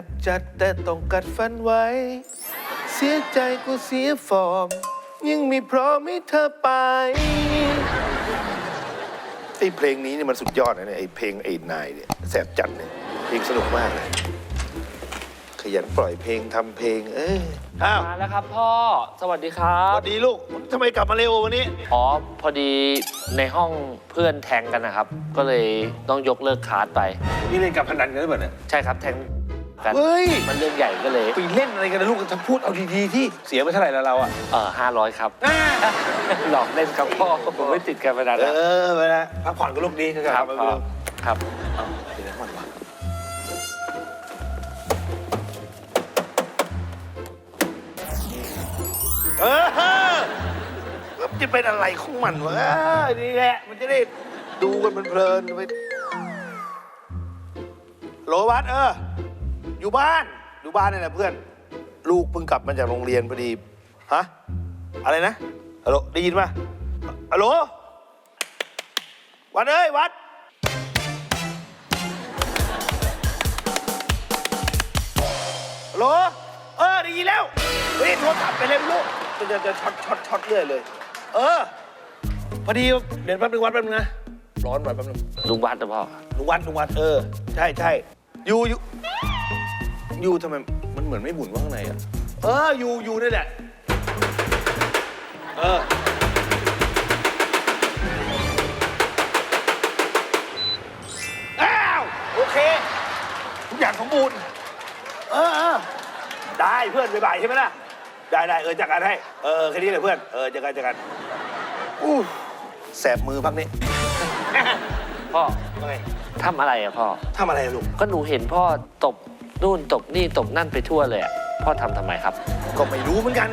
บจัดแต่ต้องกัดฟันไว้ เสียใจกูเสียฟอร์ม ยังไม่พร้อมให้เธอไป ไอ้เพลงนี้เนี่ยมันสุดยอดนะเนี่ยไอ้เพลงไอ้นายเนี่ยแสบจัดเนี่ยเพลงสนุกมากเลยขยันปล่อยเพลงทำเพลง เอออ้าว มาแล้วครับพ่อ สวัสดีครัสบ วัสดีลูกทำไมกลับมาเร็ววันนี้ อ๋อ พอดีในห้องเพื่อนแทงกันนะครับ ก็เลยต้องยกเลิกคลาสไป นี่เล่นกับพนันกันหรือเปล่าเนี่ยใช่ครับแทง กันเฮ้ย มันเรื่องใหญ่ก็เลยไปเล่นอะไรกันนะลูกจะพูดเอาดีๆที่เสียไปเท่าไหร่แล้วเราอะเออห้าร้อยครับ หลอกเล่นครับพ่อผมไม่ติดการพนันเอนะอไปนะพักผ่อนกับลูกดีนะคครัรับบไปพ่อเร็วครับเอาเดี๋ยวนะมันวะเออมันจะเป็นอะไรของมันวะเออนี่แหละมันจะได้ดูกันเพลินๆไปโหลวัดเออ อยู่บ้าน อยู่บ้านนี่แหละเพื่อน ลูกเพิ่งกลับมาจากโรงเรียนพอดี ฮะ อะไรนะ ฮัลโหล ได้ยินปะฮัลโหล วัดเอ้ย วัด ฮัลโหล เออ ได้ยินแล้วเฮ้ยโทรศัพท์ไปเลยไม่รู้จะจะจะช็อตช็อตช็อตเรื่อยเลย เออ พอดีเดี๋ยวแป๊บนึงวัดแป๊บนึงนะ ร้อนหน่อยแป๊บนึง ลุงวัดนะพ่อ ลุงวัดลุงวัดเออ ใช่ใช่อยู่อยู่อ ยู่ทำไมมันเหมือนไม่หมุนว่าข้างในอะ เอออยู่อยู่นี่แหละ เออ อ้าว โอเค ทุกอย่างสมบูรณ์ เออเออได้เพื่อนบ่ายๆใช่ไหมล่ะ ได้ได้เออจัดการให้ เออแค่นี้เลยเพื่อน เออจัดการจัดการอู้แสบมือพักนี้พ่อว่าไงทำอะไรอะพ่อทำอะไรอะลูก ก็หนูเห็นพ่อตบ นู่นตบนี่ตบนั่นไปทั่วเลยอะพ่อทำทำไมครับ ก็ไม่รู้เหมือนกัน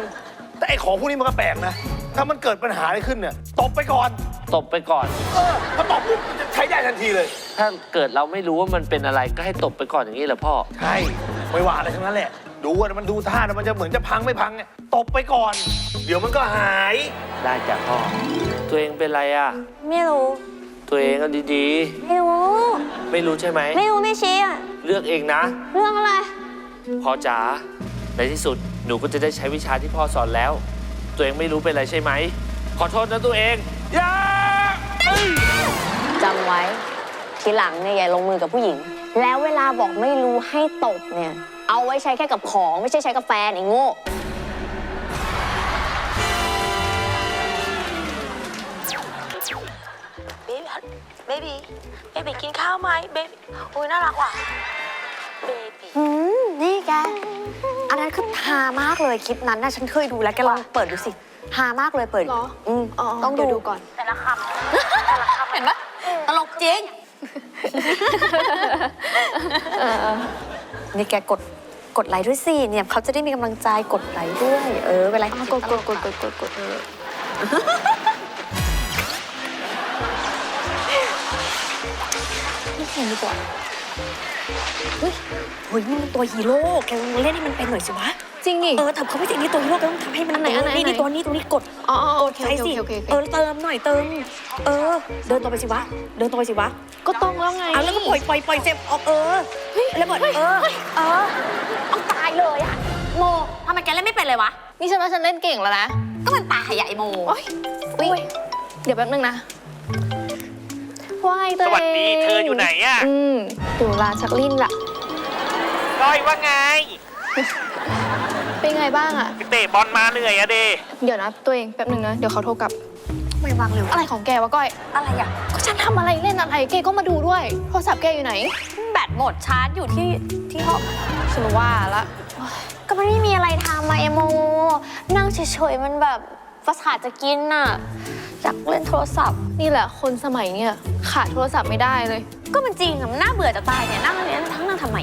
แต่ไอ้ของพวกนี้มันก็แปลกนะ ถ้ามันเกิดปัญหาอะไรขึ้นเนี่ยตบไปก่อน ตบไปก่อน เออพอตบปุ๊บมันจะใช้ได้ทันทีเลย ถ้าเกิดเราไม่รู้ว่ามันเป็นอะไรก็ให้ตบไปก่อนอย่างนี้เหรอพ่อ ใช่ ไม่ว่าอะไรทั้งนั้นแหละ ดูว่ามันดูท่านะมันจะเหมือนจะพังไม่พังเนี่ยตบไปก่อน เดี๋ยวมันก็หาย ได้จ้ะพ่อ ตัวเองเป็นไรอะไม่รู้ ตัวเองก็ดีไม่รู้ ๆ ไม่รู้ใช่ไหม ไม่รู้ไม่ชี้อะ เลือกเองนะ เรื่องอะไร พ่อจ๋า ในที่สุดหนูก็จะได้ใช้วิชาที่พ่อสอนแล้ว ตัวเองไม่รู้เป็นไรใช่ไหม ขอโทษนะตัวเองอย่าเอ้ยจำไว้ ทีหลังเนี่ยอย่าลงมือกับผู้หญิง แล้วเวลาบอกไม่รู้ให้ตบเนี่ย เอาไว้ใช้แค่กับของไม่ใช่ใช้กับแฟนไอ้โง่ เบบี้เบบี้กินข้าวไหมเบบี้อุ้ยน่ารักว่ะเบบี้อืมนี่แก อันนั้นคือฮามากเลยคลิปนั้นนะฉันเคยดูแล้วแกลองเปิดดูสิฮามากเลยเปิดเหรออืมอ๋อต้องเดี๋ยวดูดูก่อน แต่ละคำแต่ละคำเห็นปะตลกจริงนี่แกกดกดไลค์ด้วยสิเนี่ยเขาจะได้มีกำลังใจกดไลค์ด้วย เออเวลาอะกดกดกดกดกดกดเออ ไม่เห็นดีกว่า เฮ้ยเฮ้ยนี่มันตัวฮีโร่แกลองเล่นให้มันเป็นหน่อยสิวะ จริงนี่เออแต่เขาไม่ใช่นี่ตัวฮีโร่แกต้องทำให้มันอันไหนอันไหนนี่อันไหน นี่ตัวนี้ตัวนี้กด อ๋ออ๋อโอเคใช่โอสิเคโอเคโอเคเออเติมหน่อยเติม เออ เดินตรงไปสิวะ เดินตรงไปสิวะก็ต้องแล้วไงเอาแล้วก็ปล่อยปล่อยปล่อยเจ็บออกเออแล้วเบิดเออเออเอาตายเลยอะโมทำไมแกเล่นไม่เป็นเลยวะ นี่ฉันว่าฉันเล่นเก่งแล้วนะ ก็มันตายอะไอโม โอ๊ยอุ๊ยเดี๋ยวแป๊บนึงนะ ว่ายตัวเองสวัสดีเธออยู่ไหนอะอืมอยู่ร้านชักลิ้นล่ะ ก้อยว่าไง เป็นไงบ้างอะไปเตะบอลมาเหนื่อยอะเดเดี๋ยวนะตัวเองแป๊บนึงนะ เดี๋ยวเขาโทรกลับ ไม่วางเร็ว อะไรของแกวะก้อย อะไรอะก็ฉันทำอะไรเล่นอะไรแกก็มาดูด้วย โทรศัพท์แกอยู่ไหน แบตหมดชาร์จอยู่ที่ที่ห้องฉันว่าละก็มันไม่มีอะไรทำมาเอโมนั่งเฉยๆ มันแบบประสาทจะกินน่ะ อยากเล่นโทรศัพท์ นี่แหละคนสมัยเนี่ยขาดโทรศัพท์ไม่ได้เลย ก็มันจริงอะมันน่าเบื่อจะตายเนี่ยนั่งเรียนทั้งนั่งทำไม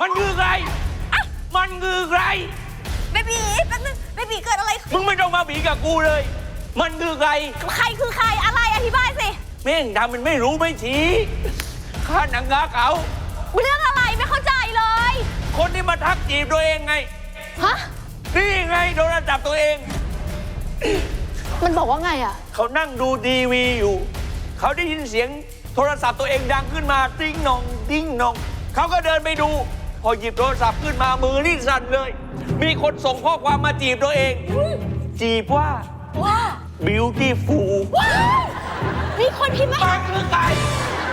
มันคือใครมันคือใคร เบบีแป๊บนึงเบบีเกิดอะไรขึ้นมึงไม่ต้องมาบีกับกูเลย มันคือใคร ใครคือใครอะไรอธิบายสิแม่งทำมันไม่รู้ไม่ชี้ข้าหนังงาเขาเรื่องอะไรไม่เข้าใจเลย คนที่มาทักจีบตัวเองไง ฮะ นี่ไงโทรศัพท์ตัวเอง มันบอกว่าไงอะเขานั่งดูทีวีอยู่ เขาได้ยินเสียงโทรศัพท์ตัวเองดังขึ้นมาติ้งหนองติ้งหนอง เขาก็เดินไปดู พอหยิบโทรศัพท์ขึ้นมามือนี่สั่นเลย มีคนส่งข้อความมาจีบตัวเอง จีบว่าว่า beautiful มีคนพิมพ์มาปังคือไก่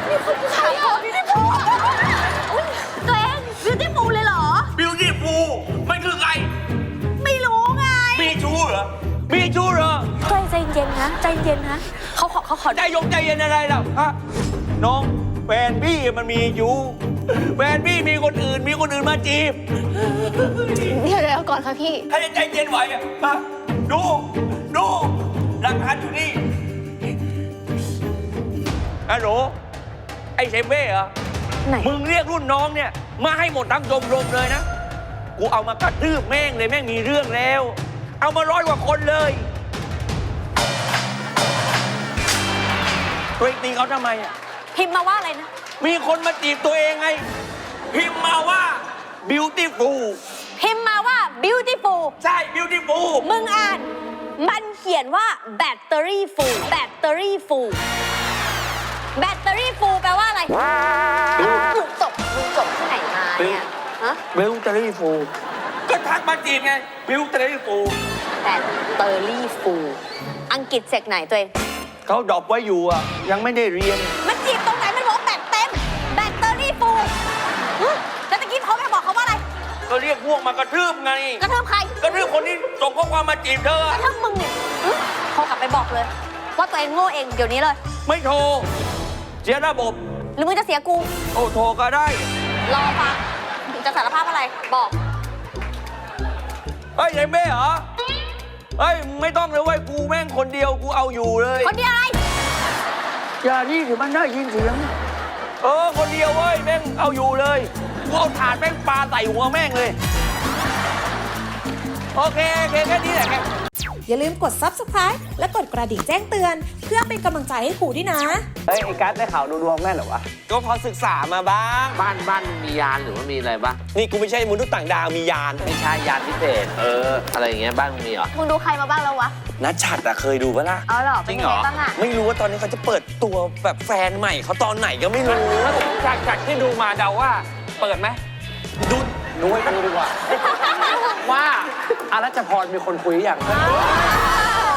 มีคนพิมพ์มา ใจใจเย็นนะใจเย็นนะเขาขอเขาขอใจยงใจเย็นอะไรล่ะฮะน้องแฟนพี่มันมีอยู่แฟนพี่มีคนอื่นมีคนอื่นมาจีบเดี๋ยวเดี๋ยวก่อนค่ะพี่ถ้าจะใจเย็นไหวอะมาดู ดูหลักฐานอยู่นี่ฮัลโหลไอ้เซมเบ้เหรอไหนมึงเรียกรุ่นน้องเนี่ย มาให้หมดทั้งชมรมเลยนะ กูเอามากระทืบแม่งเลยแม่งมีเรื่องแล้ว เอามาร้อยกว่าคนเลย ตัวเองตีเขาทำไมอะ พิมพ์มาว่าอะไรนะ มีคนมาจีบตัวเองไง พิมพ์มาว่า beautiful พิมพ์มาว่า beautiful ใช่ beautiful มึงอ่าน มันเขียนว่า battery full battery full battery full แปลว่าอะไรมึงจบมึงจบที่ไหนมาเนี่ยฮะ beautiful ก็ทักมาจีบไง beautiful แบตเตอรี่ฟูลอังกฤษเสกไหนตัวเอง เขาดรอปไว้อยู่อะ ยังไม่ได้เรียน มันจีบตรงไหนมันบอกแบตเต็ม แบตเตอรี่ฟูลแล้วตะกี้เขาไปบอกเขาว่าอะไร ก็เรียกพวกมากระทืบไง กระเทิบใคร กระทืบคนที่ส่งข้อความมาจีบเธอ กระเทิบมึงเนี่ยหึเขากลับไปบอกเลย ว่าตัวเองโง่เองเดี๋ยวนี้เลย ไม่โทร เสียระบบ หรือมึงจะเสียกู โอ้โทรก็ได้ รอฟัง จะสารภาพอะไร บอก เฮ้ยยายเม่เหรอ เฮ้ยมึงไม่ต้องเลยเว้ยกูแม่งคนเดียวกูเอาอยู่เลย คนเดียวอะไร อย่านี่ถือมันได้ยินเสียง เออคนเดียวเว้ยแม่งเอาอยู่เลยกูเอาถาดแม่งปลาใส่หัวแม่งเลย โอเคโอเคแค่นี้แหละแค่ อย่าลืมกด subscribe และกดกระดิ่งแจ้งเตือน เพื่อเป็นกำลังใจให้ครูด้วยนะ เฮ้ยไอ้กัสได้ข่าวดูดวงแม่นเหรอวะ ก็พอศึกษามาบ้าง บ้านบ้านมียานหรือว่ามีอะไรบ้างนี่กูไม่ใช่มนุษย์ต่างดาวมียาน ไม่ใช่ยานพิเศษ เออ อะไรอย่างเงี้ยบ้านมึงมีเหรอ มึงดูใครมาบ้างแล้ววะ นัดฉัดอะเคยดูปะล่ะ เอาเหรอเป็นยังไงบ้างอะไม่รู้ว่าตอนนี้เขาจะเปิดตัวแบบแฟนใหม่เขาตอนไหนก็ไม่รู้ จากจากที่ดูมาเดาว่า เปิดไหมดู ดูให้ดูดีกว่า ว่าอารัชพรมีคนคุยหรือยัง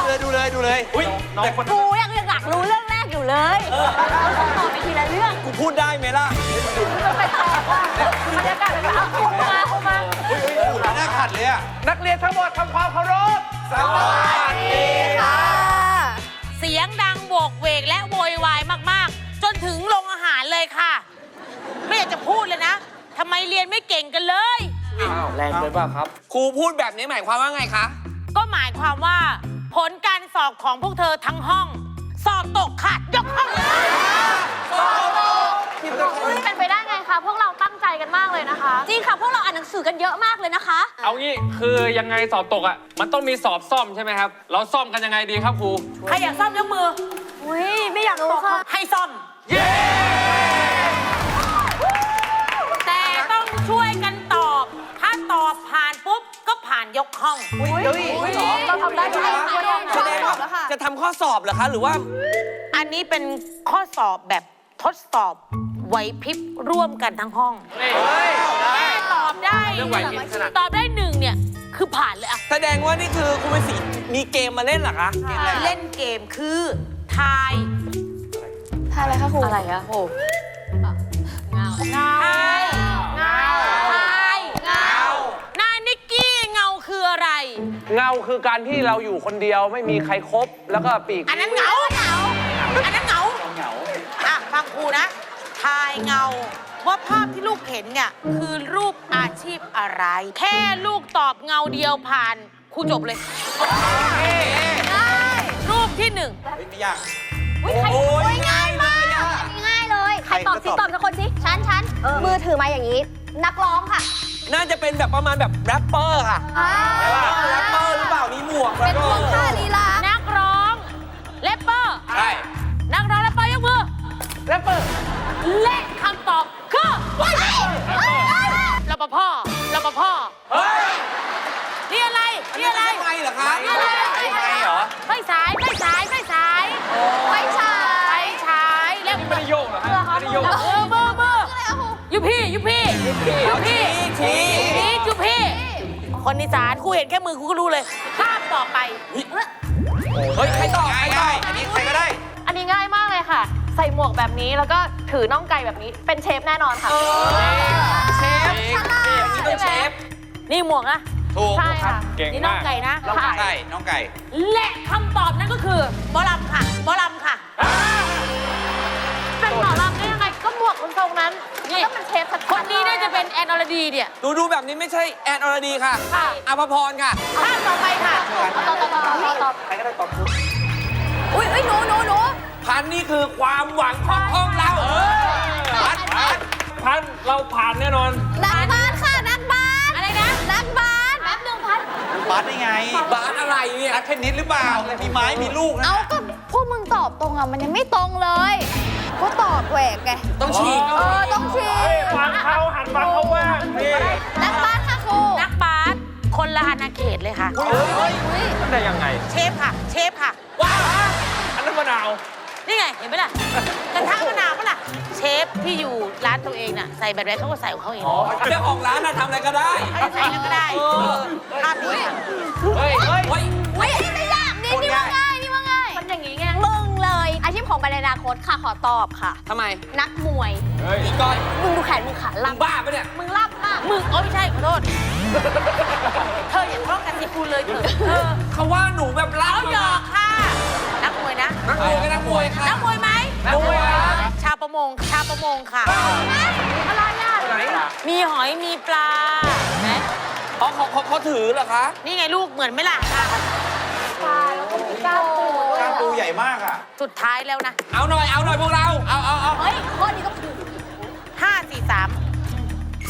เลยดูเลยดูเลยอุ้ยแต่คนกูยังอยากรู้เรื่องแรกอยู่เลยต่อไปทีละเรื่องกูพูดได้ไหมล่ะไปต่อว่าบรรยากาศเป็นเอาพูดมาพูดมาน่าขัดเลยอะนักเรียนทั้งหมดทำความเคารพสวัสดีค่ะ เสียงดังโวกเวกและโวยวายมากๆ จนถึงโรงอาหารเลยค่ะ ไม่อยากจะพูดเลยนะ ทำไมเรียนไม่เก่งกันเลย แรงไปเปล่าครับ ครูพูดแบบนี้หมายความว่าไงคะ ก็หมายความว่า ผลการสอบของพวกเธอทั้งห้อง สอบตกค่ะยกห้องเป็นไปได้ไงคะ พวกเราตั้งใจกันมากเลยนะคะ จริงค่ะ พวกเราอ่านหนังสือกันเยอะมากเลยนะคะ เอางี้คือยังไงสอบตกอะ มันต้องมีสอบซ่อมใช่ไหมครับ เราซ่อมกันยังไงดีครับครู ใครอยากซ่อมยกมือ อุ้ยไม่อยากตกค่ะ ให้ซ่อมแต่านยกห้อง เราทำได้ทุกอย่างค่ะแสดงว่าจะทำข้อสอบเหรอคะ หรือว่า อันนี้เป็นข้อสอบแบบทดสอบไหวพริบร่วมกันทั้งห้องแค่ตอบได้เรื่องไหวพริบถนัด ตอบได้หนึ่งเนี่ย คือผ่านเลยอะแสดงว่านี่คือคุณเป็นสีมีเกมมาเล่นเหรอคะเกมอะไรเล่นเกมคือทายทายอะไรคะครูอะไรอะโอ้ทาย เงาคือการที่เราอยู่คนเดียวไม่มีใครครบแล้วก็ปีกอันนั้นเหงาเหงาอันนั้นเหงาเหงาอะฟังครูนะ ทายเงาว่าภาพที่ลูกเห็นเนี่ยคือรูปอาชีพอะไร แค่ลูกตอบเงาเดียวผ่านครูจบเลยรูปที่หนึ่งไม่ยากอุ้ยใครโอ้ยง่ายมากง่ายเลย ใครตอบสิตอบสักคนสิฉันฉันมือถือมาอย่างนี้ นักร้องค่ะ น่าจะเป็นแบบประมาณแบบแรปเปอร์ค่ะใช่ป่ะแรปเปอร์หรือเปล่ามีหมวกแล้วก็ท่าลีลานักร้องแรปเปอร์ใช่นักร้องแรปเปอร์ยกมือแรปเปอร์และคำตอบคือรปภรปภเฮ้ยนี่อะไรนี่อะไรทำไมเหรอคะนี่อะไรไม่เหรอไฟฉายไฟฉายไฟฉายไฟฉายไฟฉายแล้วไม่ได้โยกเหรอครับโยก ยูพี่ยูพี่ยูพี่ยูพี่นี่ยูพี่คนอีสานครูเห็นแค่มือครูก็รู้เลยภาพต่อไป เฮ้ย ใครต่อใครต่ออันนี้ใครก็ได้ อันนี้ง่ายมากเลยค่ะ ใส่หมวกแบบนี้แล้วก็ถือน่องไก่แบบนี้ เป็นเชฟแน่นอนค่ะเชฟเชฟนี่ต้องเชฟ นี่หมวกนะถูกใช่ค่ะเก่งนี่น้อมางกไก่นะน้องไก่น้องไก่ และคำตอบนั้นก็คือหมอลำค่ะหมอลำค่ะเป็นหมอลำได้ยังไงก็หมวกคนทรงนั้น นี่ก็เป็นเชฟชัดๆคนนี้น่าจะเป็นแอนอรดีเนี่ย ดูดูแบบนี้ไม่ใช่แอนอรดีค่ะค่ะ อภพรค่ะภาพต่อไปค่ะต่อต่อต่อต่อต่อต่อใครก็ได้ตอบถูกอุ้ยอุ้ยหนูหนูหนูพันนี่คือความหวังของห้องเราพันพันพันเราผ่านแน่นอน นักบาสค่ะนักบาสอะไรนะนักบาสแป๊บนึงพัด บาสได้ไงบาสอะไรเนี่ยนักเทนนิสหรือเปล่า มีไม้มีลูกนะ เอาก็พวกมึงตอบตรงอะ มันยังไม่ตรงเลย ก็ตอบแหวกไง ต้องฉีก เออ ต้องชี้ฟังเขาหันฟังเขาว่างนี่นักบาสค่ะครู นักบาสคนละอาณาเขตเลยค่ะ มันได้ยังไง เชฟค่ะ เชฟค่ะ ว้าวอันนั้นมะนาว นี่ไง เห็นไหมล่ะกระทะมะนาวปะล่ะ เชฟที่อยู่ร้านตัวเองน่ะใส่แบบไหนเขาก็ใส่ของเขาเองเจ้าของร้านน่ะทำอะไรก็ได้เขาจะใส่แล้วก็ได้ภาพนี้ค่ะ เฮ้ย เฮ้ย นอนาคตค่ะขอตอบค่ะ ทำไม นักมวย เฮ้ยอีก้อยมึงดูแขนมึงขามึลังบบ้าปะเนี่ย มึงลับมากมึงโอ้ไม่ใช่ขอโทษ เธออย่าทะเลาะกันสิคุณเลยเถอะเออเขาว่าหนูแบบรัเอากหยอกค่ะ นักมวยนะ นักมวยก็นักมวยค่ะ นักมวยไหมนักมวยครับ ชาวประมง ชาวประมงค่ะ อะไรอะไหนมีหอยมีปลาไหนอ๋อเขาเขาเขาถือเหรอคะ นี่ไงลูกเหมือนไหมล่ะอะ ปลาแล้วก็มีก้าม ปูด้วยกล้ามปูใหญ่มากอะ สุดท้ายแล้วนะ เอาหน่อย เอาหน่อยพวกเรา เอาเอาเอา เฮ้ยข้อนี้ก็ถูกห้าสี่สาม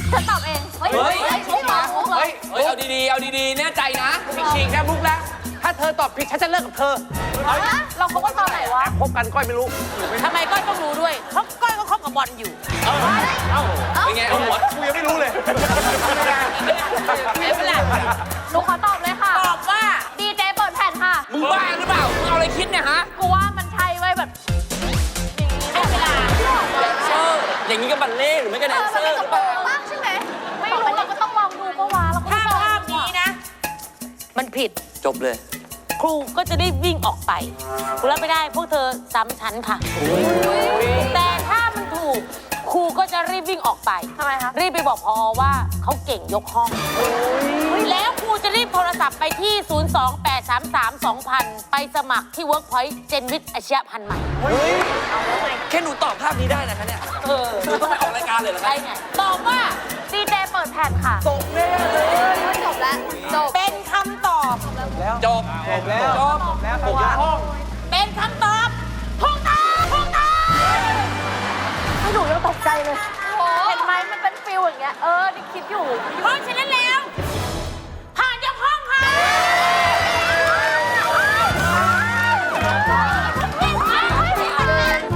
เธอตอบเอง เฮ้ย เฮ้ย เฮ้ยไม่ตอบมุกเหรอเฮ้ยเฮ้ย เอาดีๆ เอาดีๆ แน่ใจนะชิงๆแค่มุกแล้วถ้าเธอตอบผิดฉันจะเลิกกับเธอเราเขาก็ตอนไหนวะ คบกันก้อยไม่รู้ ทำไมก้อยต้องรู้ด้วย เพราะก้อยก็คบกับบอลอยู่เป็นไงเอาหัวกูยังไม่รู้เลยไม่เป็นไรหนูขอตอบเลย รือเปล่ามึงเอาอะไรคิดเนี่ยฮะกูว่ามันใช่ไว้ยแบบให้เวลาแดนเซอร์อย่างนี้ก็บัลเล่ต์หรือไม่ก็แดนเซอร์หรือเปล่ามากใช่ไหมไม่รู้เราก็ต้องลองดูปะวะเราก็ถ้าต้องลองภาพดูนี้อะนะ มันผิดจบเลย ครูก็จะได้วิ่งออกไปครูรับไม่ได้พวกเธอซ้ำชั้นค่ะ แต่ถ้ามันถูกค รูก็จะรีบวิ่งออกไป ทำไมคะรีบไปบอกพอว่าเขาเก่งยกห้อง แล้วครูจะรีบโทรศัพท์ไปที่ 028332000 ไปสมัครที่ Workpoint เจนวิทย์อาชีพพันธ์ใหม่ แค่หนูตอบภาพนี้ได้นะคะเนี่ยเออหนูต้องไปออกรายการเลยเหรอคะได้ไงตอบว่า ดีเจเปิดแผ่นค่ะจบแล้วจบเป็นคำตอบ จบจบแล้วจบแล้วผมยกห้อง ให้หนูยังตกใจเลย เห็นไหมมันเป็นฟิลอย่างเงี้ย เออนี่คิดอยู่เพราะฉะนั้นแล้วผ่านยกห้องค่ะ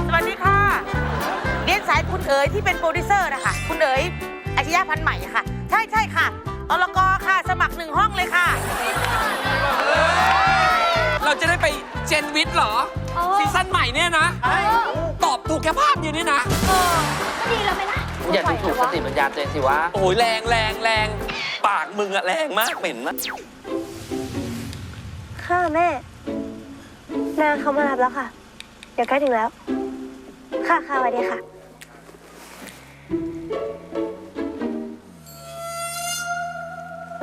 สวัสดีค่ะ เรียนสายคุณเอ๋ยที่เป็นโปรดิวเซอร์นะคะ คุณเอ๋ยอาชญาพันธ์ใหม่ค่ะ ใช่ใช่ค่ะตลกค่ะ สมัครหนึ่งห้องเลยค่ะ เราจะได้ไป เจนวิทย์เหรอซีซั่นใหม่เนี่ยนะตอบถูกแค่ภาพเดียวนี่นะก็ดีแล้วไหมล่ะอย่าดูถูกสติปัญญาตัวเองสิวะโอ้ยแรงแรงแรง ปากมึงอะแรงมากเหม็นมากค่ะแม่ นาเขามารับแล้วค่ะ เดี๋ยวใกล้ถึงแล้ว ค่ะค่ะสวัสดีค่ะ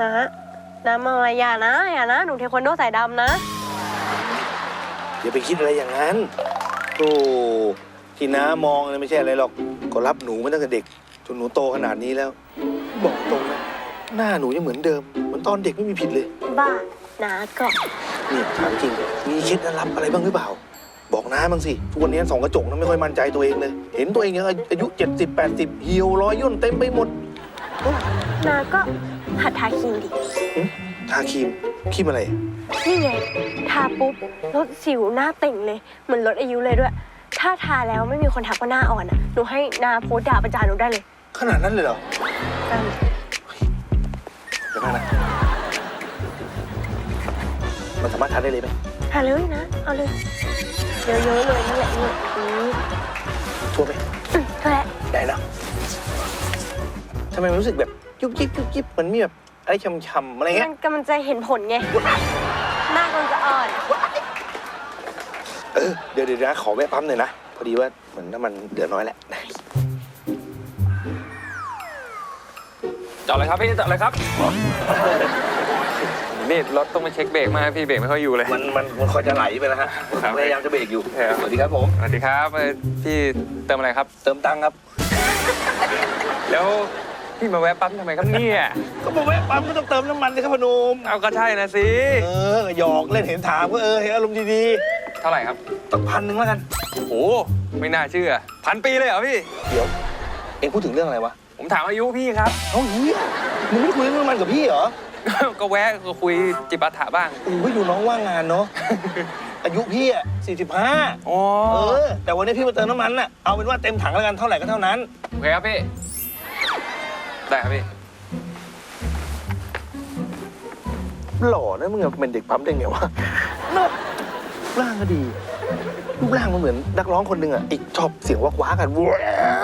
นะนะมอยอย่านะ อย่านะ หนูเทควันโดสายดำนะ อย่าไปคิดอะไรอย่างนั้นโอ้ที่น้ามองเนี่ยไม่ใช่อะไรหรอก ก็รับหนูมาตั้งแต่เด็ก จนหนูโตขนาดนี้แล้ว บอกตรงนะหน้าหนูยังเหมือนเดิม เหมือนตอนเด็กไม่มีผิดเลย บ้านาก็นี่ถามจริง มีเคล็ดลับอะไรบ้างหรือเปล่า บอกน้าบ้างสิทุกวันนี้สองกระจกนะไม่ค่อยมั่นใจตัวเองเลย เห็นตัวเองยังอายุ 70 80เหี่ยวรอยย่นเต็มไปหมด นาก็หัดทาครีมดิ หึ ทาครีมครีมอะไร นี่ไง ทาปุ๊บลดสิวหน้าเต่งเลย เหมือนลดอายุเลยด้วย ถ้าทาแล้วไม่มีคนทักว่าหน้าอ่อนอะ หนูให้นาโพสต์ด่าประจานหนูได้เลยขนาดนั้นเลยเหรออืมเดี๋ยวก่อนนะมันสามารถทานได้เลยไหมทาเลยนะ เอาเลย เยอะๆเลยนี่แหละนี่อืมชัวร์ไหมอืมก็แหละได้เนอะทำไมมันรู้สึกแบบยุบยิบยุบยิบเหมือนมีแบบอะ ไรช้ำๆอะไรเงี้มัยนกำลังจะเห็นผลไง หน้ากำลังจะอ่อน เออเดี๋ยวเดี๋ยวนะขอแวะปั๊มหน่อยนะ พอดีว่าเหมือนน้ำมันเหลือน้อยแหละ จอดเลยครับพี่จอดเลยครับนี่รถต้องมาเช็คเบรกมากพี่เบรกไม่ค่อยอยู่เลย มันมันมันคอยจะไหลไปแล้วฮะครับพยายามจะเบรกอยู่ครับ สวัสดีครับผม สวัสดีครับเอ่อพี่เติมอะไรครับ เติมตังค์ครับ แล้ว พี่มาแวะปั๊มทำไมครับเนี่ยก็มาแวะปั๊มก็ต้องเติมน้ำมันสิครับพนม เอาก็ใช่นะสิเออหยอกเล่นเห็นถามก็เออเห็นอารมณ์ดีเท่าไหร่ครับๆต้องพันหนึ่งแล้วกัน โอ้ไม่น่าเชื่อพันปีเลยเหรอพี่ เดี๋ยว เอ็งพูดถึงเรื่องอะไรวะผมถามอายุพี่ครับ เอ้าเฮียมึงไม่ได้คุยเรื่องน้ำมันกับพี่เหรอก็แวะก็คุยจิปาถะบ้างโอ้ยดูน้องว่างงานเนาะ อายุพี่อะ45อ๋อเออ แต่วันนี้พี่มาเติมน้ำมันน่ะ เอาเป็นว่าเต็มถังแล้วกันเท่าไหร่ก็เท่านั้นโอเคครับพี่ ได้ครับพี่ หล่อนะมึงอะเป็นเด็กปั๊มได้ไงวะเนอะร่างก็ดี รูปร่างมันเหมือนนักร้องคนหนึ่งอะอีกชอบเสียงวักว้ากันว้า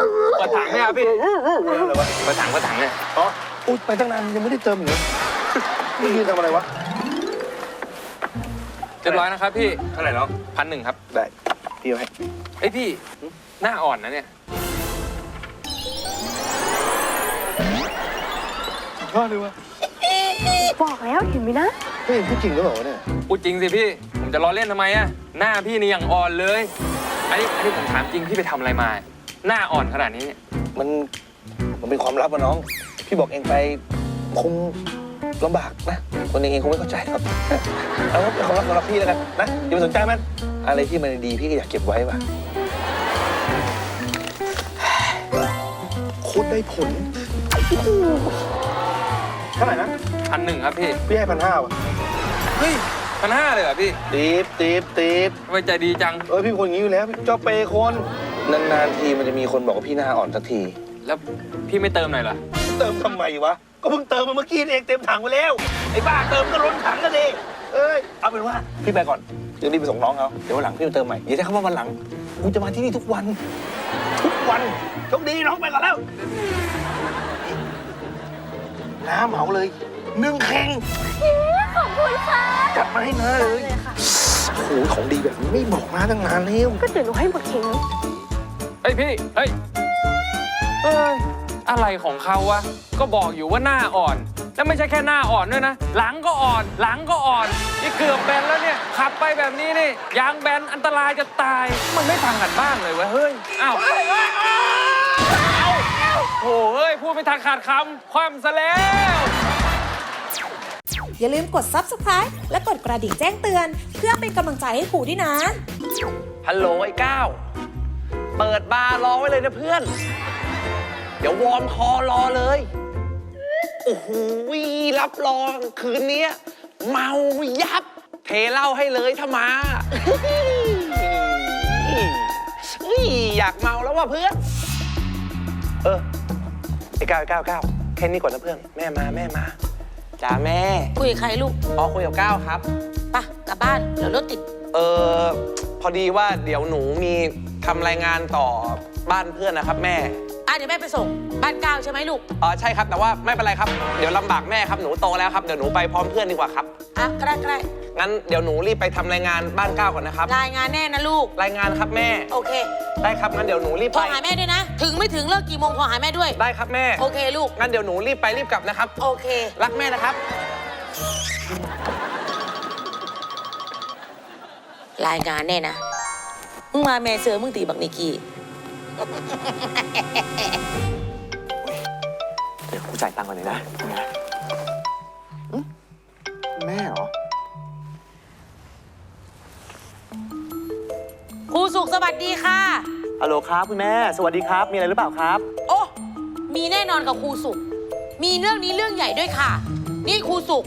วเปิดถังไหมครับพี่อะไรวะเปิดถังเปิดถังเนี่ยอ๋ออุ้ยไปตั้งนานยังไม่ได้เติมอยู่เลยนี่ยืนทำอะไรวะ เรียบร้อยนะครับพี่เท่าไหร่เนาะพันหนึ่งครับ ได้พี่เอาให้ เอ้ยพี่หน้าอ่อนนะเนี่ย ชอบเลยวะบอกแล้วเห็นไหมนะไม่เห็นพูดจริงหรือเปล่าวะเนี่ย พูดจริงสิพี่ ผมจะล้อเล่นทำไมอะหน้าพี่นี่ยังอ่อนเลย อันนี้อันนี้ผมถามจริงพี่ไปทำอะไรมา หน้าอ่อนขนาดนี้เนี่ยมันมันเป็นความลับอะน้อง พี่บอกเองไปคงลำบากนะ คนเองเองคงไม่เข้าใจครับ เอาว่าเป็นความลับสำหรับพี่แล้วกันนะอย่าไปสนใจมัน อะไรที่มันดีพี่ก็อยากเก็บไว้ว่ะโคตรได้ผล เท่าไหร่นะพันหนึ่งครับพี่ พี่ให้พันห้าว่ะเฮ้ยพันห้าเลยเหรอพี่ตีบตีบตีบทำไมใจดีจัง เอ้ยพี่เป็นคนอย่างนี้อยู่แล้วพี่ชอบเปย์คนนานๆทีมันจะมีคนบอกว่าพี่หน้าอ่อนสักทีแล้วพี่ไม่เติมหน่อยเหรอ เติมทำไมวะก็เพิ่งเติมมาเมื่อกี้เองเต็มถังไปแล้วไอ้บ้าเติมก็ล้นถังก็ดีเอ้ยเอาเป็นว่าพี่ไปก่อนเดี๋ยวรีบไปส่งน้องเขาเดี๋ยววันหลังพี่มาเติมใหม่อย่าใช้คำว่าวันหลังกูจะมาที่นี่ทุกวัน ทุกวันโชคดีน้องไปก่อนแล้ว น้ำเหมาเลยหนึ่งแข่งขอบคุณค่ะจัดมาให้น้าเลยเลยค่ะ โอ้โหของดีแบบนี้ไม่บอกน้าตั้งนานแล้ว ก็เดี๋ยวหนูให้หมดเข่งเฮ้ยพี่ เฮ้ยเอ้ยอะไรของเขาวะ ก็บอกอยู่ว่าหน้าอ่อน แล้วไม่ใช่แค่หน้าอ่อนด้วยนะ หลังก็อ่อน หลังก็อ่อน นี่เกือบแบนแล้วเนี่ย ขับไปแบบนี้นี่ ยางแบนอันตรายจะตาย มันไม่ฟังกันบ้างเลยวะเฮ้ย อ้าว โอ้เฮ้ย พูดไม่ทันขาดคำ ความซะแล้ว อย่าลืมกด subscribe และกดกระดิ่งแจ้งเตือน เพื่อเป็นกำลังใจให้ครูด้วยนะ ฮัลโหลไอ้ก้าวเปิดบาร์รอไว้เลยนะเพื่อน เดี๋ยววอร์มคอรอเลย โอ้โหรับรองคืนนี้เมายับ เทเหล้าให้เลยถ้ามาเฮ้ยอยากเมาแล้วว่ะเพื่อน เออ ไอ้ก้าวไอ้ก้าวก้าวแค่นี้ก่อนนะเพื่อน แม่มาแม่มาจ้าแม่คุยกับใครลูกอ๋อคุยกับก้าวครับ ไปะกลับบ้านเดี๋ยวรถติด เออพอดีว่าเดี๋ยวหนูมีทำรายงานต่อบ้านเพื่อนนะครับ แม่อะ เดี๋ยวแม่ไปส่งบ้านเก้าใช่ไหมลูกอ๋อใช่ครับแต่ว่าไม่เป็นไรครับ เดี๋ยวลำบากแม่ครับหนูโตแล้วครับเดี๋ยวหนูไปพร้อมเพื่อนดีกว่าครับอะก็ได้ก็ได้งั้นเดี๋ยวหนูรีบไปทำรายงานบ้านก้าวก่อนนะครับ รายงานแน่นะลูก รายงานครับแม่ โอเค ได้ครับงั้นเดี๋ยวหนูรีบโทรไป หาแม่ด้วยนะ ถึงไม่ถึงเลิกกี่โมงโทรหาแม่ด้วย ได้ครับแม่ โอเคลูก งั้นเดี๋ยวหนูรีบไปรีบกลับนะครับ โอเค รักแม่นะครับ รายงานแน่นะ มึงมาแม่เสือมึงตีบักนิกกี้ เดี๋ยวกูจ่ายตังค์ก่อนเลยนะแม่เหรอ ครูสุขสวัสดีค่ะ ฮัลโหลครับคุณแม่ สวัสดีครับ มีอะไรหรือเปล่าครับ โอ้มีแน่นอนกับครูสุข มีเรื่องนี้เรื่องใหญ่ด้วยค่ะ นี่ครูสุข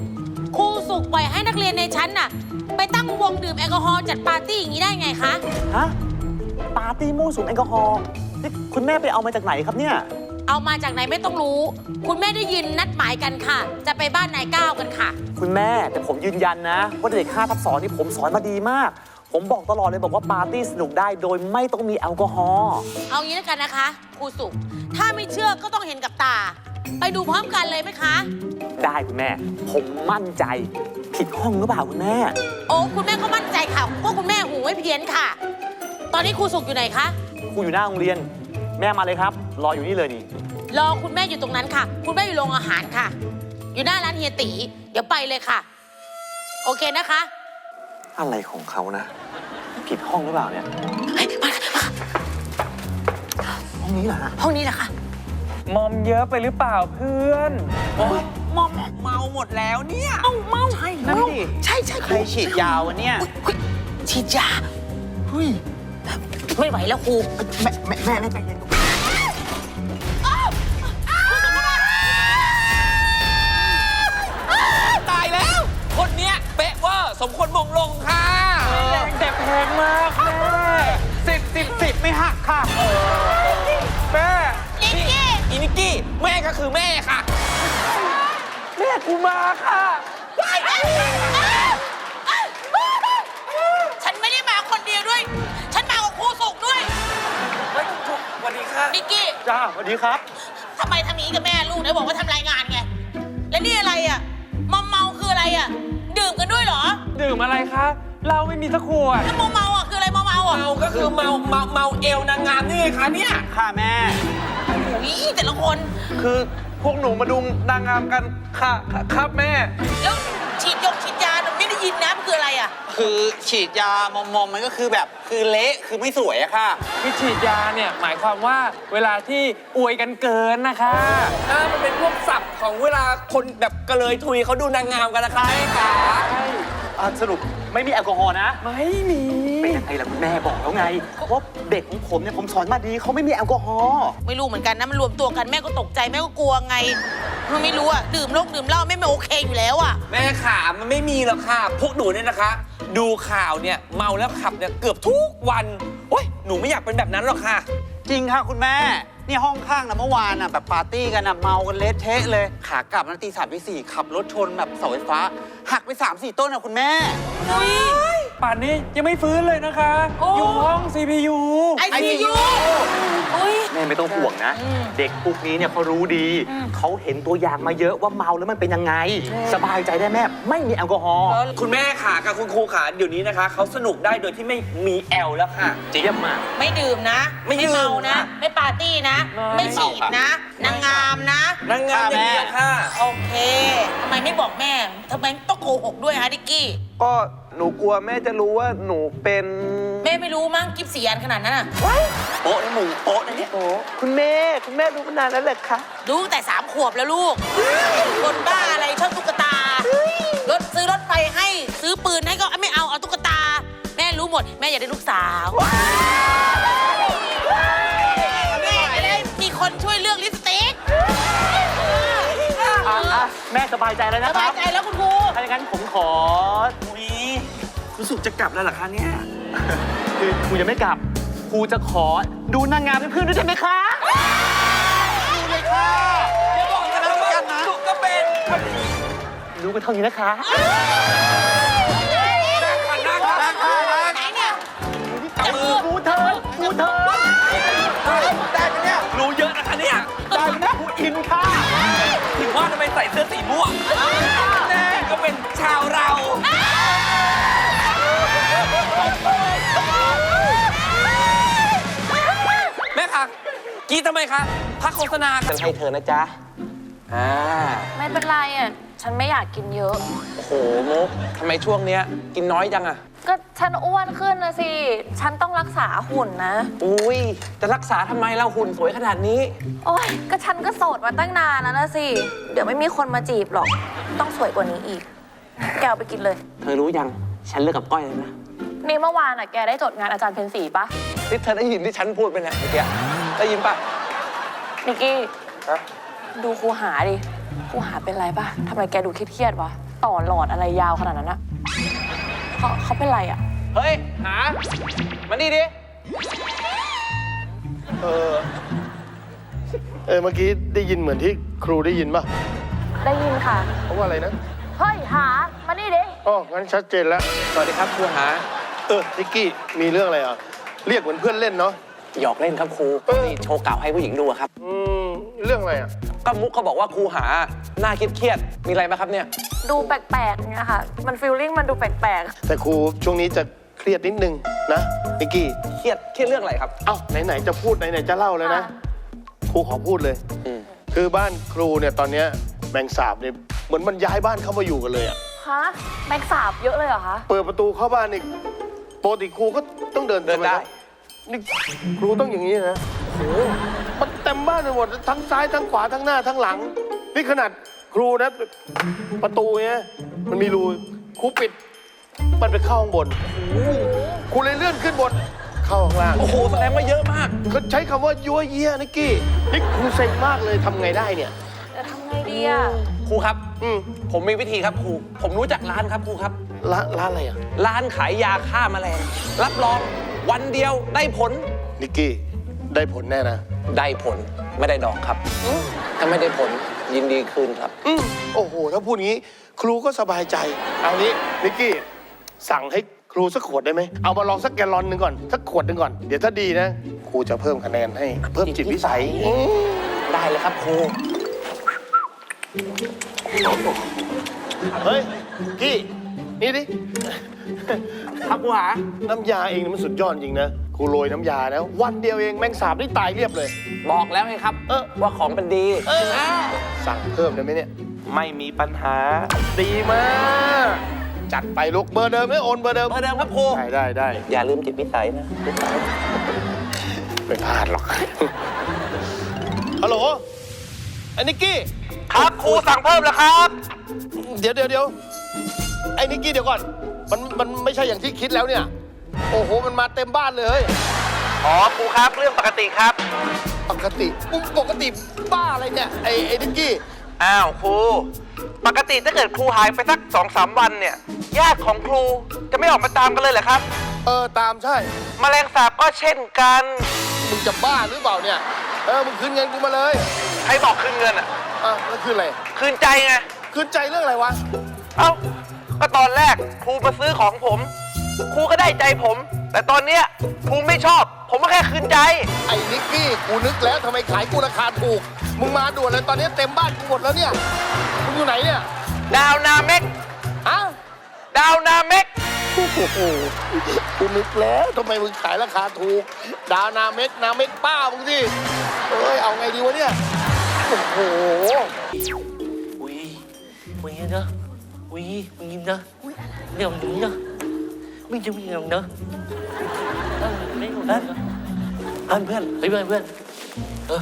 ครูสุขปล่อยให้นักเรียนในชั้นน่ะ ไปตั้งวงดื่มแอลกอฮอล์จัดปาร์ตี้อย่างนี้ได้ไงคะ ฮะ ปาร์ตี้มั่วสุมแอลกอฮอล์นี่คุณแม่ไปเอามาจากไหนครับเนี่ย เอามาจากไหนไม่ต้องรู้ คุณแม่ได้ยินนัดหมายกันค่ะ จะไปบ้านนายก้าวกันค่ะ คุณแม่แต่ผมยืนยันนะ ว่าเด็ก5ทับ2นี่ผมสอนมาดีมาก ผมบอกตลอดเลยบอกว่าปาร์ตี้สนุกได้โดยไม่ต้องมีแอลกอฮอล์เอางี้แล้วกันนะคะครูสุถ้าไม่เชื่อก็ต้องเห็นกับตา ไปดูพร้อมกันเลยไหมคะ ได้คุณแม่ ผมมั่นใจ ผิดห้องหรือเปล่าคุณแม่ โอ้คุณแม่ก็มั่นใจค่ะเพราะคุณแม่หูไม่เพี้ยนค่ะต อนนี้ครูสุอยู่ไหนคะ ครูอยู่หน้าโรงเรียน แม่มาเลยครับ รออยู่นี่เลยนี่ รอคุณแม่อยู่ตรงนั้นค่ะ คุณแม่อยู่โรงอาหารค่ะ อยู่หน้าร้านเฮียตี เดี๋ยวไปเลยค่ะ โอเคนะคะ อะไรของเขานะ ผิดห้องหรือเปล่าเนี่ย เฮ้ยมาค่ะมาห้องนี้เหรอฮะห้องนี้แหละค่ะ มอมเยอะไปหรือเปล่าเพื่อนมอมเมาหมดแล้วเนี่ยเอ้าเมาใช่นั่นดิ ใช่ใช่ใครฉีดยาวะเนี่ย อุ๊ยฉีดยาเฮ้ย ไม่ไหวแล้วครูแม่แม่แม่ไม่ใจเย็นตายแล้ว คนเนี้ยเป๊ะเวอร์สมควรมงลงค่ะแรงแต่แพงมากแม่สิบสิบสิบไม่หักค่ะแม่นิกกี้อีนิกกี้ แม่ก็คือแม่ค่ะ แม่กูมาค่ะ จ้าสวัสดีครับ ทำไมทำอย่างนี้กับแม่ลูกไหนบอกว่าทำรายงานไง แล้วนี่อะไรอะมอมเมาคืออะไรอะ ดื่มกันด้วยเหรอดื่มอะไรคะเราไม่มีสักขวด แล้วมอมเมาอะคืออะไรมอมเมาอะเมาก็คือเมาเมาเมาเอวนางงามนี่ไงคะเนี่ย ค่ะแม่ อุ้ยแต่ละคน คือพวกหนูมาดูนางงามกันค่ะครับแม่ แล้วฉีดยงฉีดยาหนูไม่ได้ คือฉีดยามอมมอมมันก็คือแบบคือเละคือไม่สวยอะค่ะคือฉีดยาเนี่ยหมายความว่าเวลาที่อวยกันเกินนะคะ อ่ามันเป็นพวกศัพท์ของเวลาคนแบบกระเลยทุยเขาดูนางงามกันนะคะใช่ค่ะสรุป ไม่มีแอลกอฮอล์นะ ไม่มีเป็นยังไงล่ะคุณแม่บอกแล้วไงว่าเด็กของผมเนี่ยผมสอนมาดีเขาไม่มีแอลกอฮอล์ไม่รู้เหมือนกันนะมันรวมตัวกันแม่ก็ตกใจแม่ก็กลัวไงมันไม่รู้อะดื่มเหล้าดื่มเหล้าแม่ไม่โอเคอยู่แล้วอะแม่ขามันไม่มีหรอกค่ะพวกหนูเนี่ยนะคะ ดูข่าวเนี่ยเมาแล้วขับเนี่ยเกือบทุกวันโอ้ยหนูไม่อยากเป็นแบบนั้นหรอกค่ะ จริงค่ะคุณแม่ นี่ห้องข้างนะเมื่อวานอะแบบปาร์ตี้กันอะเมากันเละเทะเลย ขากลับนาตีสามตีสี่ขับรถชนแบบเสาไฟฟ้า หักไป3ามสี่ต้นอะคุณแม่ ป่านนี้ยังไม่ฟื้นเลยนะคะ โอ้ อยู่ห้อง CPU ไอซียูอุ้ย แม่ไม่ต้องห่วงนะเด็กพวกนี้เนี่ยเขารู้ดีเขาเห็นตัวอย่างมาเยอะว่าเมาแล้วมันเป็นยังไง สบายใจได้แม่ ไม่มีแอลกอฮอล์คุณแม่ขากับคุณครูขาเดี๋ยวนี้นะคะ เขาสนุกได้โดยที่ไม่มีแอลแล้วค่ะ เจี๊ยบมาก ไม่ดื่มนะ ไม่ดื่ม เมานะค่ะไม่ปาร์ตี้นะไม่ไม่ฉีดนะ นางงามนะ นางงามอย่างเดียวค่ะ โอเคทำไมไม่บอกแม่ทำไมต้องโกหกด้วยฮะดิกกี้ ก็ หนูกลัวแม่จะรู้ว่าหนูเป็นแม่ไม่รู้มั้งกิฟสีอันขนาดนั้นอะโป๊ะนะหมูโป๊ะนะเนี่ยคุณแม่คุณแม่รู้มานานแล้วเหรอคะดูตั้งแต่สามขวบแล้วลูก คนบ้าอะไรชอบตุ๊กตารถซื้อรถไฟให้ซื้อปืนให้ก็ไม่เอาเอาตุ๊กตา แม่รู้หมด แม่อยากได้ลูกสาวแม่จะได้มีคนช่วยเลือกลิปสติกอะอะแม่สบายใจแล้วสนะคบารัยบใจแล้วคุณครู ถ้าอย่างนั้นผมขอ อุ๊ยคุณสุกจะกลับแล้วเหรอคะเนี่ยคือครูยังไม่กลับครูจะขอดูนางงามเป็นเพื่อนด้วยได้ไหมคะบอกกันนะว่าสุกก็เป็นรู้กันเท่านี้นะคะนั่งค่ะนั่งค่ะนั่งค่ะไหนเนี่ยจับมือครูเธอครูเธอได้ไหมเนี่ยรู้เยอะนะคะเนี่ยได้ไหมครูอินค่ะถึงว่าทำไมใส่เสื้อสีม่วงแน่ก็เป็นชาวเรา กรีดทำไมคะพักโฆษณาฉันให้เธอนะจ๊ะ อ่า ไม่เป็นไรอะ ฉันไม่อยากกินเยอะ โอ้โหมุกทำไมช่วงเนี้ย กินน้อยจังอะก็ฉันอ้วนขึ้นนะสิ ฉันต้องรักษาหุ่นนะ อุ้ย จะรักษาทำไมเราหุ่นสวยขนาดนี้ โอ้ย ก็ฉันก็โสดมาตั้งนานแล้วนะสิ เดี๋ยวไม่มีคนมาจีบหรอก ต้องสวยกว่านี้อีก แกเอาไปกินเลย เธอรู้ยัง ฉันเลิกกับก้อยแล้วนะ นี่เมื่อวานอะแกได้จดงานอาจารย์เพนสีปะนี่เธอได้ยินที่ฉันพูดไปเนี่ยเมื่อกี้ได้ยินปะนิกกี้ฮะดูครูหาดิครูหาเป็นไรปะทำไมแกดูเครียดๆวะต่อหลอดอะไรยาวขนาดนั้นอะเขาเขาเป็นไรอะเฮ้ย หา มานี่ดิ เออ เออ เมื่อกี้ได้ยินเหมือนที่ครูได้ยินป่ะได้ยินค่ะเพราะว่าอะไรนะ เฮ้ย หา มานี่ดิ อ๋อ งั้นชัดเจนแล้ว สวัสดีครับครูหา เออนิกกี้มีเรื่องอะไรอะ เรียกเหมือนเพื่อนเล่นเนาะ หยอกเล่นครับครูนี่โชว์เก่าให้ผู้หญิงดูอะครับ อืมเรื่องอะไรอะ ก็มุกเขาบอกว่าครูหาหน้าเครียดๆมีอะไรไหมครับเนี่ย ดูแปลกๆเนี่ยค่ะ มันฟีลลิ่งมันดูแปลกแต่ครูช่วงนี้จะเครียดนิดนึงนะนิกกี้ เครียดเครียดเรื่องอะไรครับ เอ้าไหนๆจะพูดไหนๆจะเล่าเลยนะ ครูขอพูดเลย อืม คือบ้านครูเนี่ยตอนเนี้ยแมงสาบเนี่ยเหมือนมันย้ายบ้านเข้ามาอยู่กันเลยอะ ๆ ฮะ แมงสาบเยอะเลยเหรอคะ เปิดประตูเข้าบ้านนี่ ปกติครูก็ต้องเดินเดินได้ ทำมครับนี่ครูต้องอย่างนี้นะโอ้โหมันเต็มบ้านไปหมดทั้งซ้ายทั้งขวาทั้งหน้าทั้งหลัง นี่ขนาดครูนะ ประตูเนี่ยมันมีรูครูปิด มันไปเข้าข้างบนครูเลยเลื่อนขึ้นบน เข้าข้างล่าง โอ้โหแสดงว่าเยอะมากเขาใช้คำว่ายั่วเยียนิกกี้นี่ครูเซ็งมากเลยทำไงได้เนี่ยจะ ทำไงดีอะครูครับอืมผมมีวิธีครับครู ผมรู้จักร้านครับครูครับ ร้านร้านอะไรอะร้านขายยาฆ่าแมลง รับรองวันเดียวได้ผล นิกกี้ได้ผลแน่นะ ได้ผลไม่ได้ดอกครับ ถ้าไม่ได้ผลยินดีคืนครับ อืมโอ้โห ถ้าพูดงี้ ครูก็สบายใจ เอานี้นิกกี้สั่งให้ครูสักขวดได้ไหม เอามาลองสักแกลลอนหนึ่งก่อน สักขวดหนึ่งก่อน เดี๋ยวถ้าดีนะ ครูจะเพิ่มคะแนนให้ เพิ่มจิตวิสัยอืมได้เลยครับครู เฮ้ย กี้ นี่ดิครับครูหา น้ำยาเองนี่มันสุดยอดจริงนะครูโรยน้ำยาแล้ว วันเดียวเองแมงสาบนี่ตายเรียบเลย บอกแล้วไงครับ เออ ว่าของเป็นดีเออ สั่งเพิ่มได้ไหมเนี่ย ไม่มีปัญหา ดีมาก จัดไปลูกเบอร์เดิมไหมโอนเบอร์เดิม เบอร์เดิมครับครูได้ได้ได้อย่าลืมจิตวิสัยนะวิสัยไม่พลาดหรอก ฮัลโหล ไอ้นิกกี้ ครับครูสั่งเพิ่มแล้วครับ เดี๋ยวเดี๋ยวเดี๋ยวไอ้นิกกี้เดี๋ยวก่อน มันมันไม่ใช่อย่างที่คิดแล้วเนี่ย โอ้โห มันมาเต็มบ้านเลยเฮ้ยอ๋อครูครับเรื่องปกติครับ ปกติอุ๊ยปกติบ้าอะไรเนี่ยไอ้ไอ้นิกกี้ อ้าวครู ปกติถ้าเกิดครูหายไปสักสองสามวันเนี่ยญาติของครูจะไม่ออกมาตามกันเลยเหรอครับ เออตามใช่ แมลงสาบก็เช่นกัน มึงจะบ้าหรือเปล่าเนี่ย เออมึงคืนเงินกูมาเลยใครบอกคืนเงินอะ อะแล้วคืนอะไรคืนใจไง คืนใจเรื่องอะไรวะเอ้า ก็ตอนแรกครูมาซื้อของผม ครูก็ได้ใจผม แต่ตอนเนี้ยครูไม่ชอบ ผมก็แค่คืนใจ ไอ้นิกกี้กูนึกแล้วทำไมขายกูราคาถูกมึงมาด่วนเลยตอนนี้เต็มบ้านกูหมดแล้วเนี่ยมึงอยู่ไหนเนี่ยดาวนาเม็กฮะดาวนาเม็ก โอ้โหกูนึกแล้วทำไมมึงขายราคาถูก ดาวนาเม็กนาเม็กป้ามึงสิเอ้ย เอาไงดีวะเนี่ย โอ้โหอุ้ยอุ้ยนะอุ้ยอุ้ยเนะเดี๋ยวนี้เนะไม่จะมีเงเนอะเออไม่รู้นะเพื่อนเพื่อนเฮ้ยเพื่อนเพื่อนเออ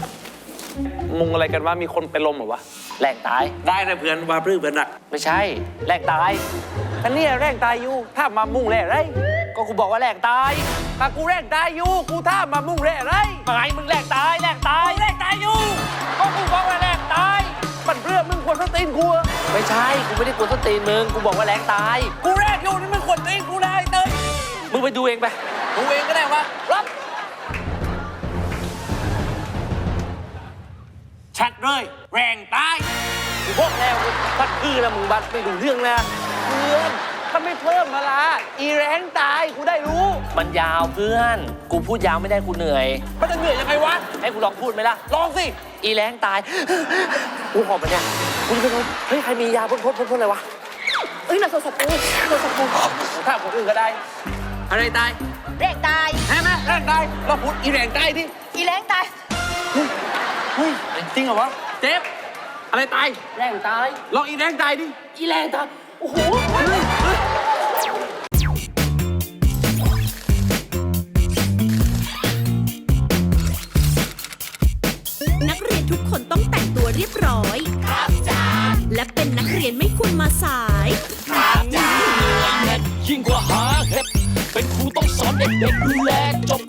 มุงอะไรกันว่ามีคนเป็นลมเหรอวะแหลกตาย ได้นะเพื่อนว่าพื้นเพื่อนอะไม่ใช่แหลกตายอันนี้แรงตายอยู่ถ้ามามุ่งแร่ไรก็กูบอกว่าแหลกตายถ้ากูแรงตายอยู่กูถ้ามามุ่งแร่ไรหมายมึงแหลกตายแหลกตายแหลกตายอยู่ก็กูบอกว่าแหลกตายมันเพื่อมึงควรต้องตีนกูอะไม่ใช่กูไม่ได้กวนส้นตีนมึงกูบอกว่าแหลกตาย กูแรกอยู่นี่มึงควรตีนกูได้เต้ยมึงไปดูเองไปกูเองก็ได้วะรับ ชัดเลย แรงตายกูบอกแล้วกูพัดคือแล้วมึงบัดไม่ดูเรื่องนะเพื่อนถ้าไม่เพิ่มมาละอีแรงตายกูได้รู้ มันยาวเพื่อน กูพูดยาวไม่ได้กูเหนื่อย มันจะเหนื่อยยังไงวะ ให้กูลองพูดไหมล่ะ ลองสิ อีแรงตาย กูหอบมันเนี่ยกูจะไปดูเฮ้ยใครมียาพ่นพ่นพ่นพ่นอะไรวะเอ้ยหน่าโทรศัพท์กูโทรศัพท์กูถ้าคนอื่นก็ได้ อะไรตาย แรงตาย ใช่ไหมแรงตายเราพูดอีแรงตายดิ อีแรงตาย เฮ้ยจริงเหรอวะ เจ็บ อะไรตาย แรงตาย ลองอีแรงตายดิ อีแรงตาย โอ้โหนักเรียนทุกคนต้องแต่งตัวเรียบร้อย ครับจ้าและเป็นนักเรียนไม่ควรมาสายยิ่งกว่าหาเห็ดเป็นครูต้องสอนเด็กๆดูแลจบ